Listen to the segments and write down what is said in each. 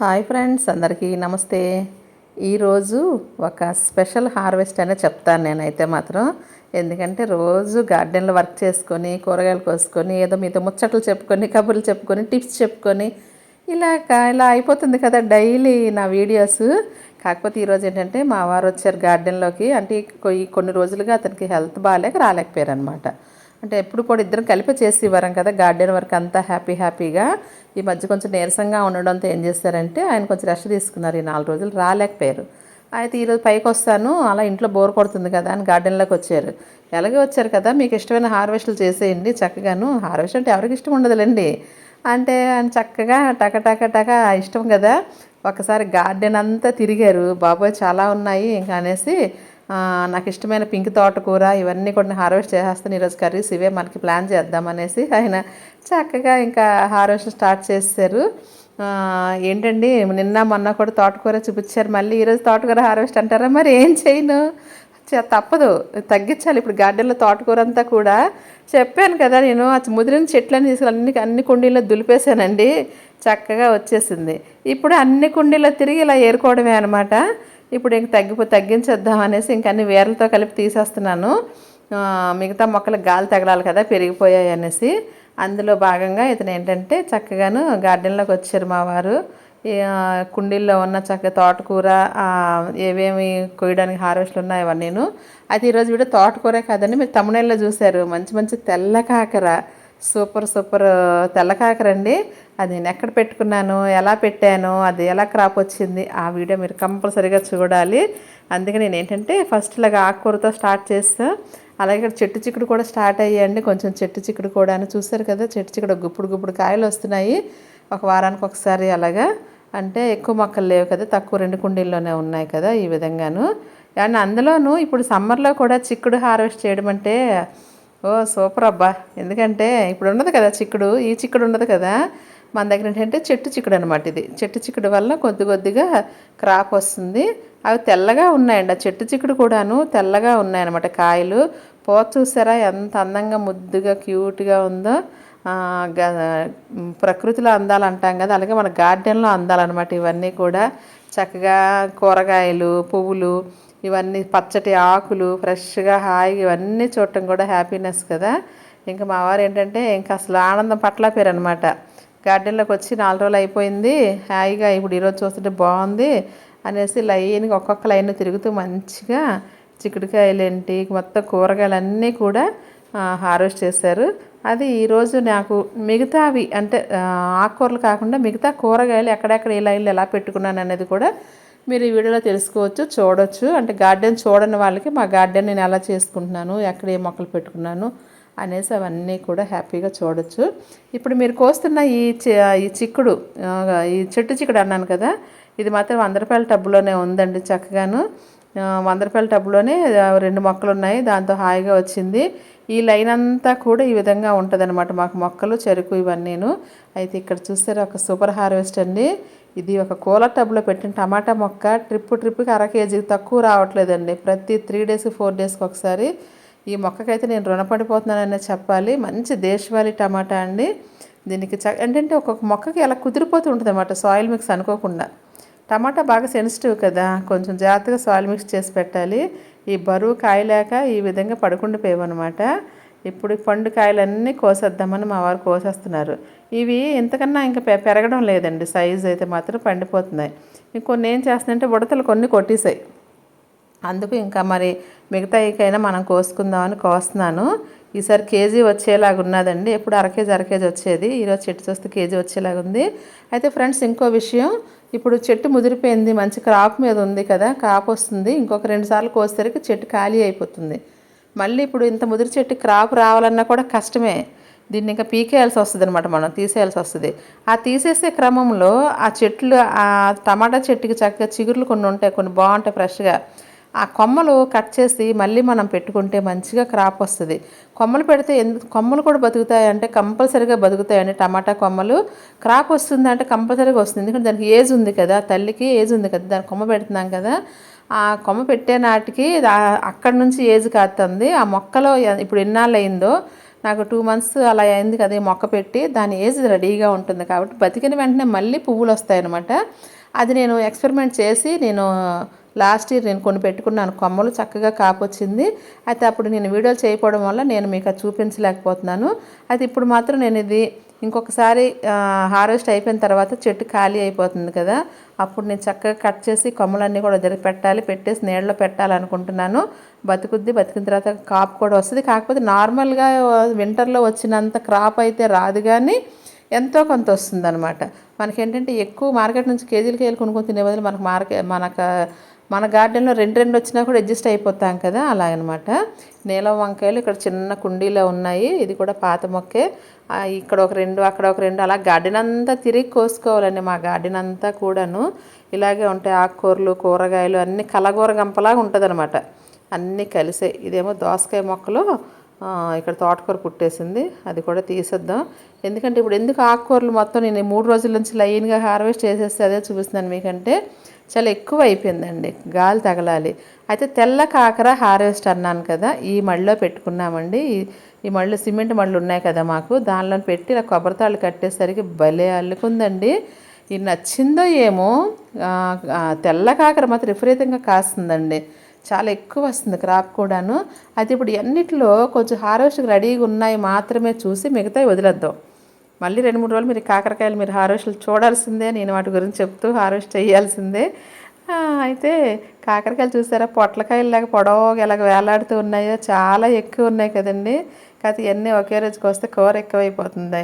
Hi friends అందరికీ నమస్తే. ఈరోజు ఒక స్పెషల్ హార్వెస్ట్ అనే చెప్తాను నేనైతే మాత్రం. ఎందుకంటే రోజు గార్డెన్లో వర్క్ చేసుకొని కూరగాయలు కోసుకొని ఏదో మీతో ముచ్చట్లు చెప్పుకొని కబుర్లు చెప్పుకొని టిప్స్ చెప్పుకొని ఇలా ఇలా అయిపోతుంది కదా డైలీ నా వీడియోస్. కాకపోతే ఈరోజు ఏంటంటే మా వారు వచ్చారు గార్డెన్లోకి. అంటే కొన్ని రోజులుగా అతనికి హెల్త్ బాగాలేక రాలేకపోయారు అనమాట అంటే ఎప్పుడు కూడా ఇద్దరం కలిపి చేసి ఇవ్వరం కదా. గార్డెన్ వర్క్ అంతా హ్యాపీ హ్యాపీగా. ఈ మధ్య కొంచెం నీరసంగా ఉండడంతో ఏం చేశారంటే ఆయన కొంచెం రెస్ట్ తీసుకున్నారు ఈ నాలుగు రోజులు రాలేకపోయారు. అయితే ఈరోజు పైకి వస్తాను అలా ఇంట్లో బోర్ కొడుతుంది కదా అని గార్డెన్లోకి వచ్చారు. ఎలాగే వచ్చారు కదా మీకు ఇష్టమైన హార్వెస్ట్లు చేసేయండి చక్కగాను. హార్వెస్ట్ అంటే ఎవరికి ఇష్టం ఉండదులేండి. అంటే ఆయన చక్కగా టక టక టక ఇష్టం కదా. ఒకసారి గార్డెన్ అంతా తిరిగారు. బాబోయ్ చాలా ఉన్నాయి ఇంకా అనేసి నాకు ఇష్టమైన పింక్ తోటకూర ఇవన్నీ కూడా హార్వెస్ట్ చేసేస్తాను. ఈరోజు కర్రీస్ ఇవే మనకి ప్లాన్ చేద్దామనేసి ఆయన చక్కగా ఇంకా హార్వెస్ట్ స్టార్ట్ చేశారు. ఏంటండి నిన్న మొన్న కూడా తోటకూర చూపించారు. మళ్ళీ ఈరోజు తోటకూర హార్వెస్ట్ అంటారా? మరి ఏం చేయను? చ- తప్పదు. తగ్గించాలి. ఇప్పుడు గార్డెన్లో తోటకూర అంతా కూడా చెప్పాను కదా నేను. ఆ ముదిరిన చెట్లని తీసుకుని అన్ని అన్ని కుండీల్లో దులిపేశానండి. చక్కగా వచ్చేసింది. ఇప్పుడు అన్ని కుండీల్లో తిరిగి ఇలా ఏరుకోవడమే అనమాట ఇప్పుడు ఇంక తగ్గిపో తగ్గించేద్దాం అనేసి ఇంక అన్ని వేర్లతో కలిపి తీసేస్తున్నాను. మిగతా మొక్కలకు గాలి తగలాలి కదా పెరిగిపోయాయి అనేసి. అందులో భాగంగా ఇతను ఏంటంటే చక్కగాను గార్డెన్లోకి వచ్చారు మా వారు. కుండీల్లో ఉన్న చక్క తోటకూర ఏవేమి కొయ్యడానికి హార్వెస్ట్లు ఉన్నాయో నేను అయితే ఈరోజు వీడియో తోటకూరే కాదండి మీరు తమిళలో చూశారు. మంచి మంచి తెల్ల కాకర సూపర్ సూపర్ తెల్లకాకరండి అది నేను ఎక్కడ పెట్టుకున్నాను ఎలా పెట్టాను అది ఎలా క్రాప్ వచ్చింది ఆ వీడియో మీరు కంపల్సరీగా చూడాలి. అందుకే నేను ఏంటంటే ఫస్ట్ ఇలాగా ఆకుకూరతో స్టార్ట్ చేస్తా అలాగే ఇక్కడ చెట్టు చిక్కుడు కూడా స్టార్ట్ అయ్యాయండి. కొంచెం చెట్టు చిక్కుడు కూడా చూసారు కదా చెట్టు చిక్కుడు గుప్పుడు గుప్పుడు కాయలు వస్తున్నాయి. ఒక వారానికి ఒకసారి అలాగా. అంటే ఎక్కువ మొక్కలు లేవు కదా తక్కువ రెండు కుండీల్లోనే ఉన్నాయి కదా ఈ విధంగాను. అండ్ అందులోనూ ఇప్పుడు సమ్మర్లో కూడా చిక్కుడు హార్వెస్ట్ చేయడం అంటే ఓ సూపర్ అబ్బా. ఎందుకంటే ఇప్పుడు ఉన్నది కదా చిక్కుడు ఈ చిక్కుడు ఉండదు కదా. మన దగ్గర ఏంటంటే చెట్టు చిక్కుడు అనమాట ఇది. చెట్టు చిక్కుడు వల్ల కొద్ది కొద్దిగా క్రాప్ వస్తుంది. అవి తెల్లగా ఉన్నాయండి ఆ చెట్టు చిక్కుడు కూడాను తెల్లగా ఉన్నాయన్నమాట కాయలు. పోత చూసారా ఎంత అందంగా ముద్దుగా క్యూట్గా ఉందో. గ- ప్రకృతిలో అందాలు అంటాం కదా. అలాగే మన గార్డెన్లో అందాలన్నమాట ఇవన్నీ కూడా. చక్కగా కూరగాయలు పువ్వులు ఇవన్నీ పచ్చటి ఆకులు ఫ్రెష్గా హాయిగా ఇవన్నీ చూడటం కూడా హ్యాపీనెస్ కదా. ఇంకా మా వారు ఏంటంటే ఇంకా అసలు ఆనందం పట్ల పేరు అనమాట గార్డెన్లోకి వచ్చి నాలుగు రోజులు అయిపోయింది. హాయిగా ఇప్పుడు ఈరోజు చూస్తుంటే బాగుంది అనేసి లైన్గా ఒక్కొక్క లైన్ తిరుగుతూ మంచిగా చిక్కుడుకాయలు ఏంటి మొత్తం కూరగాయలు కూడా హార్వెస్ట్ చేశారు. అది ఈరోజు నాకు మిగతావి అంటే ఆకుకూరలు కాకుండా మిగతా కూరగాయలు ఎక్కడెక్కడ ఏ లైన్లు ఎలా పెట్టుకున్నాను అనేది కూడా మీరు ఈ వీడియోలో తెలుసుకోవచ్చు చూడొచ్చు. అంటే గార్డెన్ చూడని వాళ్ళకి మా గార్డెన్ నేను ఎలా చేసుకుంటున్నాను ఎక్కడ ఏ మొక్కలు పెట్టుకున్నాను అనేసి అవన్నీ కూడా హ్యాపీగా చూడొచ్చు. ఇప్పుడు మీరు కోస్తున్న ఈ చి- ఈ చిక్కుడు ఈ చెట్టు చిక్కుడు అన్నాను కదా ఇది మాత్రం వంద రూపాయల టబ్బులోనే ఉందండి చక్కగాను. వంద రూపాయల టబ్బులోనే రెండు మొక్కలు ఉన్నాయి దాంతో హాయిగా వచ్చింది. ఈ లైన్ అంతా కూడా ఈ విధంగా ఉంటుంది మాకు మొక్కలు చెరుకు ఇవన్నీను. అయితే ఇక్కడ చూసారా ఒక సూపర్ హార్వెస్ట్ అండి. ఇది ఒక కూలర్ టబ్లో పెట్టిన టమాటా మొక్క ట్రిప్ ట్రిప్కి అర కేజీకి తక్కువ రావట్లేదండి. ప్రతి త్రీ డేస్ ఫోర్ డేస్కి ఒకసారి. ఈ మొక్కకైతే నేను రుణపడిపోతున్నాననే చెప్పాలి. మంచి దేశవాళీ టమాటా అండి. దీనికి చ ఏంటంటే ఒక్కొక్క మొక్కకి అలా కుదిరిపోతూ ఉంటుంది అన్నమాట సాయిల్ మిక్స్ అనుకోకుండా. టమాటా బాగా సెన్సిటివ్ కదా కొంచెం జాగ్రత్తగా సాయిల్ మిక్స్ చేసి పెట్టాలి. ఈ బరువు కాయలేక ఈ విధంగా పడుకుండిపోయామన్నమాట ఇప్పుడు పండు కాయలన్నీ కోసేద్దామని మా వారు కోసేస్తున్నారు. ఇవి ఇంతకన్నా ఇంకా పె- పెరగడం లేదండి. సైజ్ అయితే మాత్రం పండిపోతున్నాయి. ఇంకొన్ని ఏం చేస్తున్నాయంటే ఉడతలు కొన్ని కొట్టేసాయి. అందుకు ఇంకా మరి మిగతాయికైనా మనం కోసుకుందామని కోస్తున్నాను. ఈసారి కేజీ వచ్చేలాగా ఉన్నదండి. ఎప్పుడు అర కేజీ అర కేజీ వచ్చేది. ఈరోజు చెట్టు చూస్తే కేజీ వచ్చేలాగా ఉంది. అయితే ఫ్రెండ్స్ ఇంకో విషయం. ఇప్పుడు చెట్టు ముదిరిపోయింది. మంచి క్రాప్ మీద ఉంది కదా. క్రాప్ వస్తుంది. ఇంకొక రెండు సార్లు కోసేసరికి చెట్టు ఖాళీ అయిపోతుంది. మళ్ళీ ఇప్పుడు ఇంత ముదిరి చెట్టు క్రాప్ రావాలన్నా కూడా కష్టమే. దీన్ని ఇంకా పీకేయాల్సి వస్తుంది అనమాట మనం తీసేయాల్సి వస్తుంది. ఆ తీసేసే క్రమంలో ఆ చెట్లు ఆ టమాటా చెట్టుకి చక్కగా చిగుర్లు కొన్ని ఉంటాయి కొన్ని బాగుంటాయి ఫ్రెష్గా. ఆ కొమ్మలు కట్ చేసి మళ్ళీ మనం పెట్టుకుంటే మంచిగా క్రాప్ వస్తుంది. కొమ్మలు పెడితే ఎందుకు కొమ్మలు కూడా బతుకుతాయి అంటే కంపల్సరీగా బతుకుతాయండి టమాటా కొమ్మలు. క్రాప్ వస్తుంది అంటే కంపల్సరీగా వస్తుంది. ఎందుకంటే దానికి ఏజ్ ఉంది కదా తల్లికి ఏజ్ ఉంది కదా దాని కొమ్మ పెడుతున్నాం కదా. ఆ కొమ్మ పెట్టే నాటికి అక్కడి నుంచి ఏజ్ కాస్తుంది ఆ మొక్కలో ఇప్పుడు ఎన్నాళ్ళు అయిందో నాకు టూ మంత్స్ అలా అయింది కదా మొక్క పెట్టి దాని ఏజ్ రెడీగా ఉంటుంది కాబట్టి బతికిన వెంటనే మళ్ళీ పువ్వులు వస్తాయన్నమాట అది నేను ఎక్స్పెరిమెంట్ చేసి నేను లాస్ట్ ఇయర్ నేను కొన్ని పెట్టుకున్నాను. కొమ్మలు చక్కగా కాపొచ్చింది. అయితే అప్పుడు నేను వీడియోలు చేయకపోవడం వల్ల నేను మీకు అది చూపించలేకపోతున్నాను. అయితే ఇప్పుడు మాత్రం నేను ఇది ఇంకొకసారి హార్వెస్ట్ అయిపోయిన తర్వాత చెట్టు ఖాళీ అయిపోతుంది కదా అప్పుడు నేను చక్కగా కట్ చేసి కొమ్మలన్నీ కూడా జరిగి పెట్టాలి పెట్టేసి నీళ్ళలో పెట్టాలనుకుంటున్నాను. బతుకుద్ది బతికిన తర్వాత కాపు కూడా వస్తుంది. కాకపోతే నార్మల్గా వింటర్లో వచ్చినంత క్రాప్ అయితే రాదు కానీ ఎంతో కొంత వస్తుంది అనమాట మనకేంటంటే ఎక్కువ మార్కెట్ నుంచి కేజీలకి వెళ్ళి కొనుక్కొని తినే బదులు మనకు మార్కెట్ మనకు మన గార్డెన్లో రెండు రెండు వచ్చినా కూడా అడ్జస్ట్ అయిపోతాం కదా అలాగనమాట. నీలం వంకాయలు ఇక్కడ చిన్న కుండీలో ఉన్నాయి. ఇది కూడా పాత మొక్కే. ఇక్కడ ఒక రెండు అక్కడ ఒక రెండు అలా గార్డెన్ అంతా తిరిగి కోసుకోవాలండి మా గార్డెన్ అంతా కూడాను. ఇలాగే ఉంటాయి ఆకుకూరలు కూరగాయలు అన్ని కలగూర గంపలాగా ఉంటుందన్నమాట అన్నీ కలిసే. ఇదేమో దోసకాయ మొక్కలు ఇక్కడ తోటకూర పుట్టేసింది. అది కూడా తీసేద్దాం. ఎందుకంటే ఇప్పుడు ఎందుకు ఆకుకూరలు మొత్తం నేను మూడు రోజుల నుంచి లైన్గా హార్వెస్ట్ చేసేస్తే అదే చూపిస్తున్నాను మీకంటే. చాలా ఎక్కువ అయిపోయిందండి. గాలి తగలాలి. అయితే తెల్ల కాకర హార్వెస్ట్ అన్నాను కదా ఈ మళ్ళీ పెట్టుకున్నామండి. ఈ- ఈ మళ్ళు సిమెంట్ మళ్ళు ఉన్నాయి కదా మాకు. దానిలో పెట్టి ఇలా కొబ్బరితాళ్ళు కట్టేసరికి భలే అల్లుకుందండి. ఇది నచ్చిందో ఏమో తెల్ల కాకర మాత్రం విపరీతంగా కాస్తుందండి. చాలా ఎక్కువ వస్తుంది క్రాప్ కూడాను. అయితే ఇప్పుడు అన్నిటిలో కొంచెం హార్వెస్ట్కి రెడీగా ఉన్నాయి మాత్రమే చూసి మిగతావి వదిలేద్దాం. మళ్ళీ రెండు మూడు రోజులు మీరు కాకరకాయలు మీరు హార్వెస్ట్లు చూడాల్సిందే నేను వాటి గురించి చెప్తూ హార్వెస్ట్ చేయాల్సిందే. అయితే కాకరకాయలు చూసారా? పొట్లకాయలు లాగా పొడవుగా ఎలాగ వేలాడుతూ ఉన్నాయో చాలా ఎక్కువ ఉన్నాయి కదండి. కాకపోతే ఇవన్నీ ఒకే రోజుకి వస్తే కూర ఎక్కువైపోతుంది.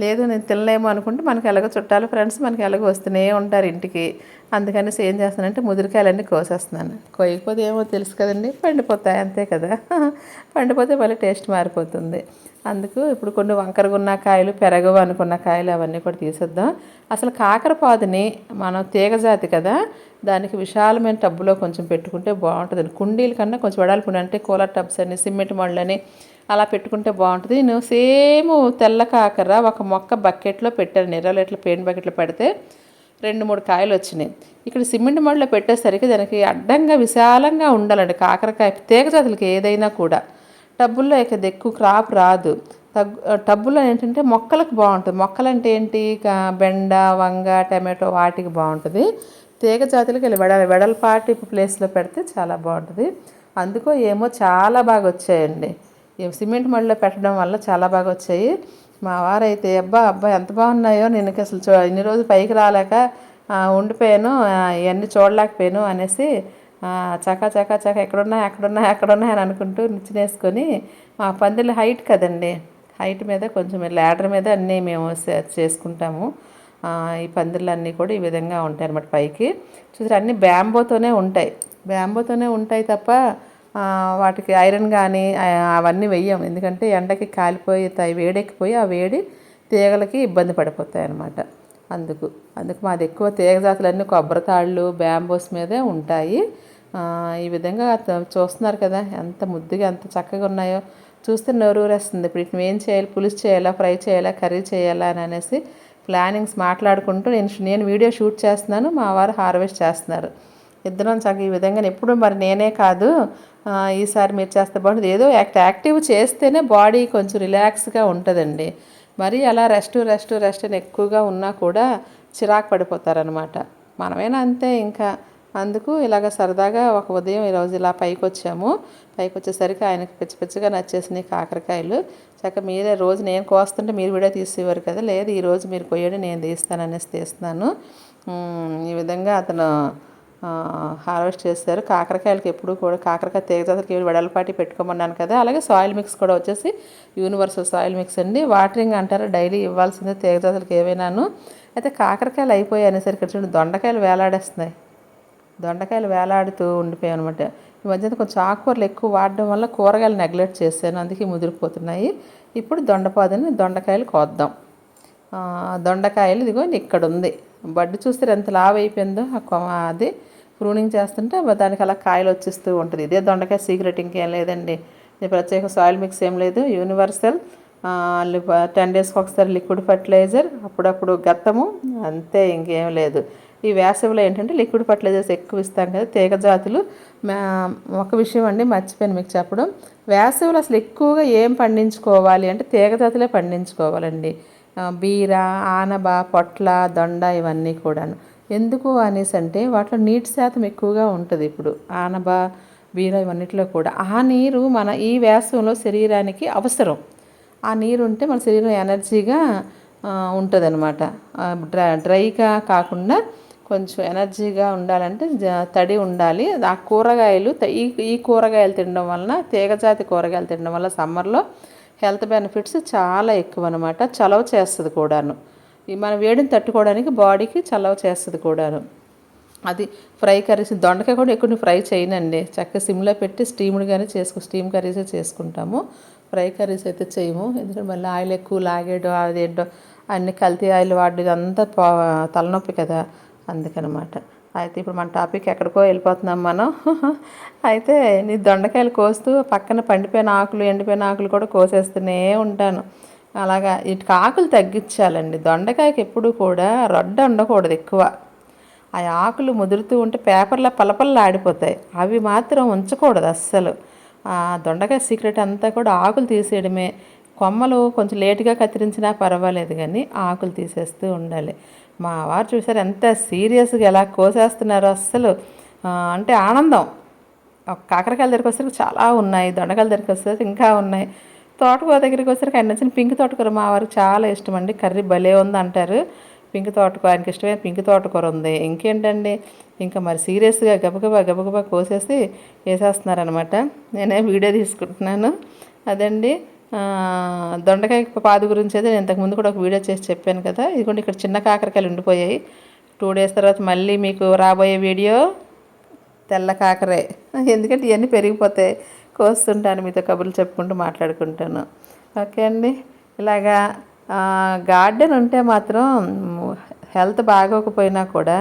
లేదు నేను తినలేము అనుకుంటే మనకి ఎలాగో చుట్టాలు ఫ్రెండ్స్ మనకి ఎలాగో వస్తూనే ఉంటారు ఇంటికి. అందుకనేసి ఏం చేస్తానంటే ముదిరికాయలన్నీ కోసేస్తున్నాను. కోయకపోతే ఏమో తెలుసు కదండి పండిపోతాయి అంతే కదా. పండిపోతే మళ్ళీ టేస్ట్ మారిపోతుంది. అందుకు ఇప్పుడు కొన్ని వంకరగున్న కాయలు పెరగవు అనుకున్న కాయలు అవన్నీ కూడా తీసేద్దాం. అసలు కాకరపాదుని మనం తీగజాతి కదా దానికి విశాలమైన టబ్బులో కొంచెం పెట్టుకుంటే బాగుంటుంది కుండీల కన్నా కొంచెం వెడల్పు అంటే కూలర్ టబ్స్ అని సిమెంట్ మళ్ళని అలా పెట్టుకుంటే బాగుంటుంది. నేను సేమ్ తెల్ల కాకర ఒక మొక్క బకెట్లో పెట్టాను. ఇరవై ఇట్లా పెయింట్ బకెట్లో పెడితే రెండు మూడు కాయలు వచ్చినాయి. ఇక్కడ సిమెంట్ మడిలో పెట్టేసరికి దానికి అడ్డంగా విశాలంగా ఉండాలండి. కాకరకాయ తీగ జాతులకి ఏదైనా కూడా. టబ్బుల్లో ఇక ఎక్కువ క్రాప్ రాదు. తగ్గు టబ్బులో ఏంటంటే మొక్కలకు బాగుంటుంది. మొక్కలు అంటే ఏంటి బెండ వంగ టమాటో వాటికి బాగుంటుంది. తీగ జాతులకి వెళ్ళి వెడల వెడల్పాటి ప్లేస్లో పెడితే చాలా బాగుంటుంది. అందుకో ఏమో చాలా బాగా వచ్చాయండి. సిమెంట్ మడిలో పెట్టడం వల్ల చాలా బాగా వచ్చాయి. మా వారైతే అబ్బా అబ్బా ఎంత బాగున్నాయో నేను అసలు చూ ఇన్ని రోజులు పైకి రాలేక ఉండిపోయాను ఇవన్నీ చూడలేకపోయాను అనేసి చకా చకా చకా ఎక్కడున్నా ఎక్కడున్నా ఎక్కడున్నా అని అనుకుంటూ నిచ్చినేసుకొని మా పందిళ్ళ హైట్ కదండి హైట్ మీద కొంచెం ల్యాడర్ మీద అన్నీ మేము చేసుకుంటాము. ఈ పందిళ్ళన్నీ కూడా ఈ విధంగా ఉంటాయి అన్నమాట పైకి. చూసారు అన్నీ బ్యాంబోతోనే ఉంటాయి. బ్యాంబోతోనే ఉంటాయి తప్ప వాటికి ఐరన్ కానీ అవన్నీ వెయ్యం. ఎందుకంటే ఎండకి కాలిపోయి వేడెక్కిపోయి ఆ వేడి తీగలకి ఇబ్బంది పడిపోతాయి అన్నమాట అందుకు అందుకు మాది ఎక్కువ తీగ జాతులన్నీ కొబ్బరి తాళ్ళు బ్యాంబోస్ మీదే ఉంటాయి. ఈ విధంగా చూస్తున్నారు కదా ఎంత ముద్దుగా ఎంత చక్కగా ఉన్నాయో. చూస్తే నోరూరేస్తుంది ఇప్పుడు వీటిని ఏం చేయాలి? పులుసు చేయాలా? ఫ్రై చేయాలా? కర్రీ చేయాలా? అని అనేసి ప్లానింగ్స్ మాట్లాడుకుంటూ నేను నేను వీడియో షూట్ చేస్తున్నాను. మా వారు హార్వెస్ట్ చేస్తున్నారు. ఇద్దరం చక్కగా ఈ విధంగా ఎప్పుడు మరి నేనే కాదు. ఈసారి మీరు చేస్తే బాగుంటుంది. ఏదో యాక్ట్ యాక్టివ్ చేస్తేనే బాడీ కొంచెం రిలాక్స్గా ఉంటుందండి. మరి అలా రెస్ట్ రెస్ట్ రెస్ట్ అని ఎక్కువగా ఉన్నా కూడా చిరాకు పడిపోతారనమాట మనమేనా అంతే ఇంకా. అందుకు ఇలాగ సరదాగా ఒక ఉదయం ఈరోజు ఇలా పైకి వచ్చాము. పైకి వచ్చేసరికి ఆయనకు పిచ్చి పిచ్చిగా నచ్చేసినాయి కాకరకాయలు. చక్క మీరే రోజు నేను కోస్తుంటే మీరు కూడా తీసేవారు కదా. లేదు ఈరోజు మీరు కొయ్యండి నేను తీస్తాననేసి తీస్తున్నాను. ఈ విధంగా అతను హార్వెస్ట్ చేస్తారు. కాకరకాయలకి ఎప్పుడు కూడా కాకరకాయ తీగజాతకి వెడల్పాటి పెట్టుకోమన్నాను కదా అలాగే సాయిల్ మిక్స్ కూడా వచ్చేసి యూనివర్సల్ సాయిల్ మిక్స్ అండి. వాటరింగ్ అంటారు డైలీ ఇవ్వాల్సిందే తీగజాతలకు ఏవైనాను. అయితే కాకరకాయలు అయిపోయాయి అనేసరికి చూడండి దొండకాయలు వేలాడేస్తున్నాయి. దొండకాయలు వేలాడుతూ ఉండిపోయాయి అనమాట ఈ మధ్యన కొంచెం ఆకుకూరలు ఎక్కువ వాడడం వల్ల కూరగాయలు నెగ్లెక్ట్ చేశాను అందుకే ముదిరిపోతున్నాయి. ఇప్పుడు దొండపాదని దొండకాయలు కోద్దాం. దొండకాయలు ఇదిగో ఇక్కడ ఉంది. బడ్డు చూస్తే ఎంత లావ్ అయిపోయిందో అది ప్రూనింగ్ చేస్తుంటే దానికి అలా కాయలు వచ్చేస్తూ ఉంటుంది. ఇదే దొండకాయ సీక్రెట్ ఇంకేం లేదండి. ఇది ప్రత్యేక సాయిల్ మిక్స్ ఏం లేదు యూనివర్సల్. టెన్ డేస్కి ఒకసారి లిక్విడ్ ఫర్టిలైజర్ అప్పుడప్పుడు గత్తము అంతే ఇంకేం లేదు. ఈ వేసవిలో ఏంటంటే లిక్విడ్ ఫర్టిలైజర్స్ ఎక్కువ ఇస్తాం కదా తీగ జాతులు. మా- ఒక విషయం అండి మర్చిపోయాను మీకు చెప్పడం. వేసవిలో అసలు ఎక్కువగా ఏం పండించుకోవాలి అంటే తీగ జాతులే పండించుకోవాలండి. బీర ఆనబ పొట్ల దొండ ఇవన్నీ కూడాను. ఎందుకు అనేసి అంటే వాటిలో నీటి శాతం ఎక్కువగా ఉంటుంది ఇప్పుడు. ఆనబ బీర ఇవన్నిటిలో కూడా. ఆ నీరు మన ఈ వేసవిలో శరీరానికి అవసరం. ఆ నీరు ఉంటే మన శరీరం ఎనర్జీగా ఉంటుంది అనమాట డ్రై డ్రైగా కాకుండా కొంచెం ఎనర్జీగా ఉండాలంటే జ- తడి ఉండాలి. ఆ కూరగాయలు త- ఈ ఈ కూరగాయలు తినడం వలన తీగజాతి కూరగాయలు తినడం వల్ల సమ్మర్లో హెల్త్ బెనిఫిట్స్ చాలా ఎక్కువ అనమాట చలవ చేస్తుంది కూడాను. ఈ మన వేడిని తట్టుకోవడానికి బాడీకి చలవ చేస్తుంది కూడాను. అది ఫ్రై కర్రీస్ దొండకాయ కూడా ఎక్కువ ఫ్రై చేయనండి. చక్కగా సిమ్లో పెట్టి స్టీమ్డ్గానే చేసుకు స్టీమ్ కర్రీసే చేసుకుంటాము. ఫ్రై కర్రీస్ అయితే చేయము. ఎందుకంటే మళ్ళీ ఆయిల్ ఎక్కువ లాగేయడం అదేంటో అన్ని కల్తీ ఆయిల్ వాడి అంతా పా- తలనొప్పి కదా. అందుకనమాట. అయితే ఇప్పుడు మన టాపిక్ ఎక్కడికో వెళ్ళిపోతున్నాం మనం. అయితే నీ దొండకాయలు కోస్తూ పక్కన పండిపోయిన ఆకులు ఎండిపోయిన ఆకులు కూడా కోసేస్తూనే ఉంటాను. అలాగా వీటికి ఆకులు తగ్గించాలండి. దొండకాయకి ఎప్పుడు కూడా రొడ్డ ఉండకూడదు ఎక్కువ. ఆ ఆకులు ముదురుతూ ఉంటే పేపర్లో పలపల్లా ఆడిపోతాయి. అవి మాత్రం ఉంచకూడదు అస్సలు. ఆ దొండకాయ సీక్రెట్ అంతా కూడా ఆకులు తీసేయడమే. కొమ్మలు కొంచెం లేటుగా కత్తిరించినా పర్వాలేదు కానీ ఆకులు తీసేస్తూ ఉండాలి. మా వారు చూసారు ఎంత సీరియస్గా ఎలా కోసేస్తున్నారో అస్సలు అంటే ఆనందం. కాకరకాయల దగ్గరికి వచ్చేసరికి చాలా ఉన్నాయి దొండకాయల దగ్గరికి వచ్చేసరికి ఇంకా ఉన్నాయి. తోటకూర దగ్గరికి వచ్చేసరికి ఆయన నచ్చిన పింక్ తోటకూర మా వారికి చాలా ఇష్టం అండి కర్రీ భలే ఉంది అంటారు. పింక్ తోటకూర ఆయనకి ఇష్టమైన పింక్ తోటకూర ఉంది. ఇంకేంటండి? ఇంకా మరి సీరియస్గా గబగబా గబగబా కోసేసి వేసేస్తున్నారనమాట నేనే వీడియో తీసుకుంటున్నాను. అదండి. దొండకాయ పాదు గురించి అయితే నేను ఇంతకుముందు కూడా ఒక వీడియో చేసి చెప్పాను కదా. ఇదిగోండి ఇక్కడ చిన్న కాకరకాయలు ఉండిపోయాయి. టూ డేస్ తర్వాత మళ్ళీ మీకు రాబోయే వీడియో తెల్ల కాకరే. ఎందుకంటే ఇవన్నీ పెరిగిపోతాయి. కోస్తుంటాను మీతో కబుర్లు చెప్పుకుంటూ మాట్లాడుకుంటాను. ఓకే అండి. ఇలాగా గార్డెన్ ఉంటే మాత్రం హెల్త్ బాగోకపోయినా కూడా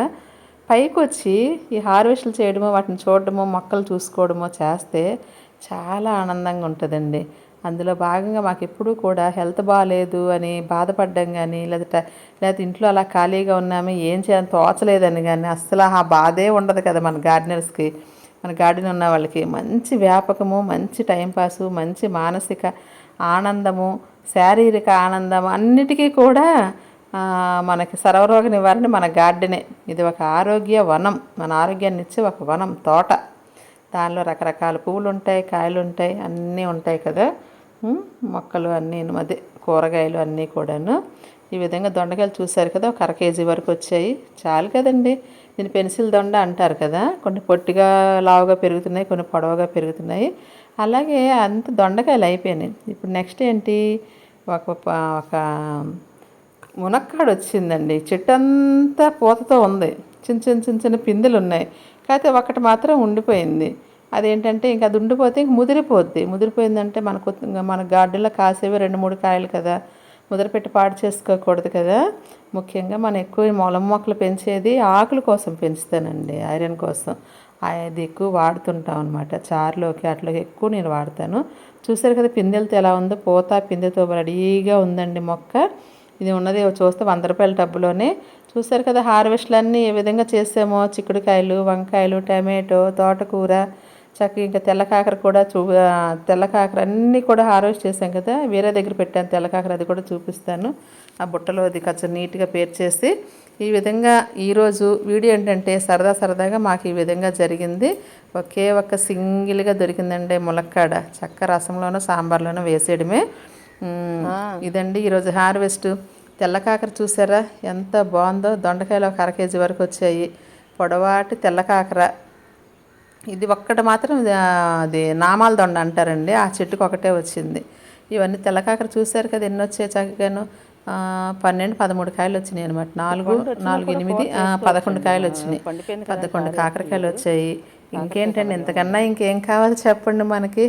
పైకి వచ్చి ఈ హార్వెస్ట్లు చేయడమో వాటిని చూడడమో మొక్కలు చూసుకోవడమో చేస్తే చాలా ఆనందంగా ఉంటుందండి. అందులో భాగంగా మాకు ఎప్పుడూ కూడా హెల్త్ బాగాలేదు అని బాధపడ్డం కానీ లేదంటే లేకపోతే ఇంట్లో అలా ఖాళీగా ఉన్నాము ఏం చేయాలని తోచలేదని కానీ అస్సలు ఆ బాధే ఉండదు కదా మన గార్డెనర్స్కి. మన గార్డెన్ ఉన్న వాళ్ళకి మంచి వ్యాపకము మంచి టైంపాసు మంచి మానసిక ఆనందము శారీరక ఆనందం అన్నిటికీ కూడా మనకి సర్వరోగ నివారణ మన గార్డెనే. ఇది ఒక ఆరోగ్య వనం మన ఆరోగ్యాన్ని ఇచ్చే ఒక వనం తోట. దానిలో రకరకాల పువ్వులు ఉంటాయి కాయలు ఉంటాయి అన్నీ ఉంటాయి కదా. మొక్కలు అన్నీ అదే కూరగాయలు అన్నీ కూడాను. ఈ విధంగా దొండకాయలు చూశారు కదా ఒక అర కేజీ వరకు వచ్చాయి. చాలు కదండి. దీన్ని పెన్సిల్ దొండ అంటారు కదా కొన్ని పొట్టిగా లావుగా పెరుగుతున్నాయి కొన్ని పొడవుగా పెరుగుతున్నాయి. అలాగే అంత దొండకాయలు అయిపోయినాయి. ఇప్పుడు నెక్స్ట్ ఏంటి? ఒక ఒక మునక్కాడు వచ్చిందండి. చెట్టు అంతా పూతతో ఉంది. చిన్న చిన్న చిన్న చిన్న పిందెలు ఉన్నాయి. కాకపోతే ఒకటి మాత్రం ఉండిపోయింది. అదేంటంటే ఇంకా అది ఉండిపోతే ఇంక ముదిరిపోద్ది. ముదిరిపోయిందంటే మనకు మన గార్డెన్లో కాసేవి రెండు మూడు కాయలు కదా. ముదిరిపెట్టి పాడు చేసుకోకూడదు కదా. ముఖ్యంగా మనం ఎక్కువ మొలం మొక్కలు పెంచేది ఆకుల కోసం పెంచుతానండి ఐరన్ కోసం. అది ఎక్కువ వాడుతుంటాం అనమాట చారులోకి అట్లోకి ఎక్కువ నేను వాడతాను. చూసారు కదా పిందెలతో ఎలా ఉందో? పూత పిందెతో రెడీగా ఉందండి మొక్క. ఇది ఉన్నది చూస్తే వంద రూపాయల డబ్బులోనే చూసారు కదా హార్వెస్ట్లు అన్నీ ఏ విధంగా చేసామో? చిక్కుడుకాయలు వంకాయలు టమాటో తోటకూర చక్కగా ఇంకా తెల్ల కాకర కూడా చూ తెల్ల కాకర అన్నీ కూడా హార్వెస్ట్ చేసాం కదా వేరే దగ్గర పెట్టాను తెల్ల కాకర అది కూడా చూపిస్తాను. ఆ బుట్టలో అది కొంచెం నీట్గా పేర్చేసి ఈ విధంగా ఈరోజు వీడియో ఏంటంటే సరదా సరదాగా మాకు ఈ విధంగా జరిగింది. ఒకే ఒక్క సింగిల్గా దొరికిందండి ములక్కాడ. చక్క రసంలోనూ సాంబార్లోనూ వేసేయడమే. ఇదండి ఈరోజు హార్వెస్ట్. తెల్ల కాకర చూసారా? ఎంత బాగుందో. దొండకాయలు ఒక అర కేజీ వరకు వచ్చాయి. పొడవాటి తెల్ల కాకర. ఇది ఒక్కటి మాత్రం అది నామాల దొండ అంటారండి. ఆ చెట్టుకు ఒకటే వచ్చింది. ఇవన్నీ తెల్లకాకర చూశారు కదా ఎన్ని వచ్చాయి చక్కగాను? పన్నెండు పదమూడు కాయలు వచ్చినాయి అనమాట నాలుగు నాలుగు ఎనిమిది పదకొండు కాయలు వచ్చినాయి. పదకొండు కాకరకాయలు వచ్చాయి. ఇంకేంటండి ఇంతకన్నా ఇంకేం కావాలి చెప్పండి మనకి?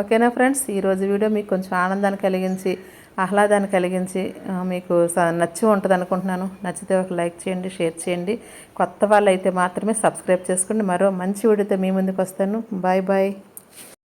ఓకేనా ఫ్రెండ్స్? ఈరోజు వీడియో మీకు కొంచెం ఆనందాన్ని కలిగించి ఆహ్లాదాన్ని కలిగించి మీకు స- నచ్చి ఉంటుంది అనుకుంటున్నాను నచ్చితే ఒక లైక్ చేయండి షేర్ చేయండి. కొత్త వాళ్ళు అయితే మాత్రమే సబ్స్క్రైబ్ చేసుకోండి. మరో మంచి వీడియోతో మీ ముందుకు వస్తాను బాయ్ బాయ్.